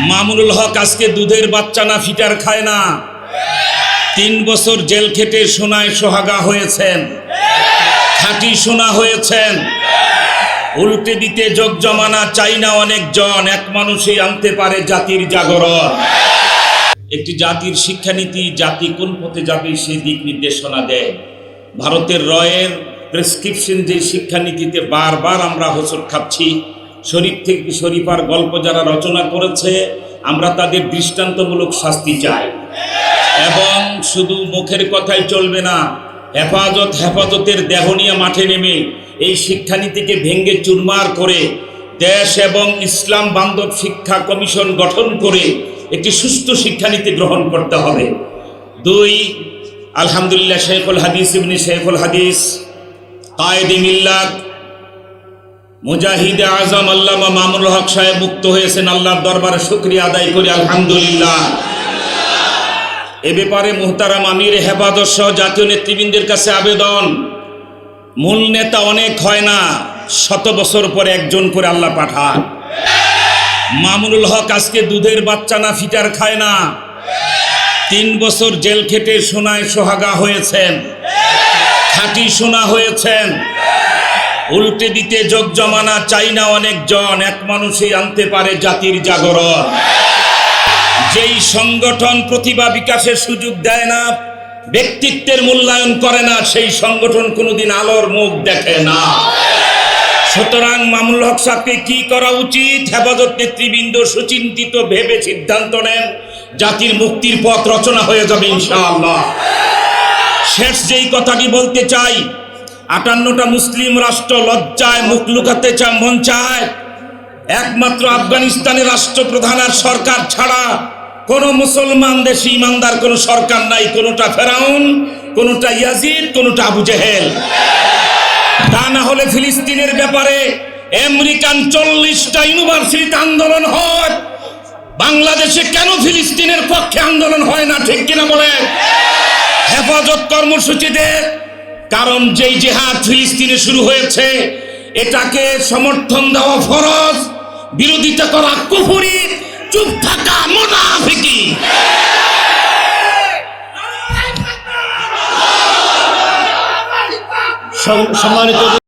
মামুনুল হক আজকে দুধের বাচ্চা না ফিটার খায় না। তিন বছর জেল খেটে সোনায় সোহাগা হয়েছেন। খাঁটি সোনা হয়েছেন। উল্টে দিতে যোগ জমানা চাই না অনেকজন, এক মানুষই আনতে পারে জাতির জাগরণ। একটি জাতির শিক্ষানীতি, জাতি কোন পথে যাবে সেই দিক নির্দেশনা দেয়। ভারতের রয়ের প্রেসক্রিপশন যে শিক্ষানীতিতে বারবার আমরা হোসর খাচ্ছি শরীফ থেকে শরীফার গল্প যারা রচনা করেছে, আমরা তাদের দৃষ্টান্তমূলক শাস্তি চাই। এবং শুধু মুখের কথাই চলবে না, হেফাজত হেফাজতের দেহ নিয়ে মাঠে নেমে এই শিক্ষানীতিকে ভেঙ্গে চুরমার করে দেশ এবং ইসলাম বান্ধব শিক্ষা কমিশন গঠন করে একটি সুস্থ শিক্ষানীতি গ্রহণ করতে হবে। দুই, আলহামদুলিল্লাহ শেখুল হাদিস ইবনি শেখুল হাদিস, কায়েদি মিল্লাত মুজাহিদে আজম আল্লামা মামুল হক সাহেব মুক্ত হয়েছেন আল্লাহর দরবারে শুক্রিয়া আদায় করি, আলহামদুলিল্লাহ। এ ব্যাপারে মোহতারাম আমির হেফাজত সহ জাতীয় নেতৃবৃন্দের কাছে আবেদন। মূল নেতা অনেক হয় না, শত বছর পরে একজন করে আল্লাহ পাঠান। মামুনুল হক আজকে দুধের বাচ্চা না, ফিটার খায় না। তিন বছর জেল খেটে সোনায় সোহাগা হয়েছেন। খাঁটি সোনা হয়েছেন। উল্টে দিতে যোগ জমানা চাই না অনেকজন, এক মানুষই আনতে পারে জাতির জাগরণ। যেই সংগঠন প্রতিভা বিকাশের সুযোগ দেয় না, ব্যক্তিত্বের মূল্যায়ন করে না, সেই সংগঠন কোনোদিন আলোর মুখ দেখে না। সুতরাং মামুল হক সাহেবকে কি করা উচিত? হেফাজত নেতৃবৃন্দ সুচিন্তিত ভেবে সিদ্ধান্ত নেন, জাতির মুক্তির পথ রচনা হয়ে যাবে ইনশাআল্লাহ। শেষ যেই কথাটি বলতে চাই আটান্নটা মুসলিম রাষ্ট্র লজ্জায় মুখ লুকাতে চায় মন চায়। একমাত্র আফগানিস্তানের রাষ্ট্রপ্রধান আর সরকার ছাড়া কোন মুসলমান দেশে ইমানদার, কোন সরকার নাই, কোনটা ফেরাউন, কোনটা ইয়াজিদ, কোনটা আবু জেহেল। তা না হলে ফিলিস্তিনের ব্যাপারে আমেরিকান চল্লিশটা ইউনিভার্সিটিতে আন্দোলন হয়। বাংলাদেশে কেন ফিলিস্তিনের পক্ষে আন্দোলন হয় না, ঠিক কিনা বলে হেফাজত কর্মসূচিতে কারণ যেই জেহাদ ফিলিস্তিনে শুরু হয়েছে এটাকে সমর্থন দেওয়া ফরজ বিরোধিতা করা কুফুরি চুপ থাকা মোনাফিকি। সম্মানিত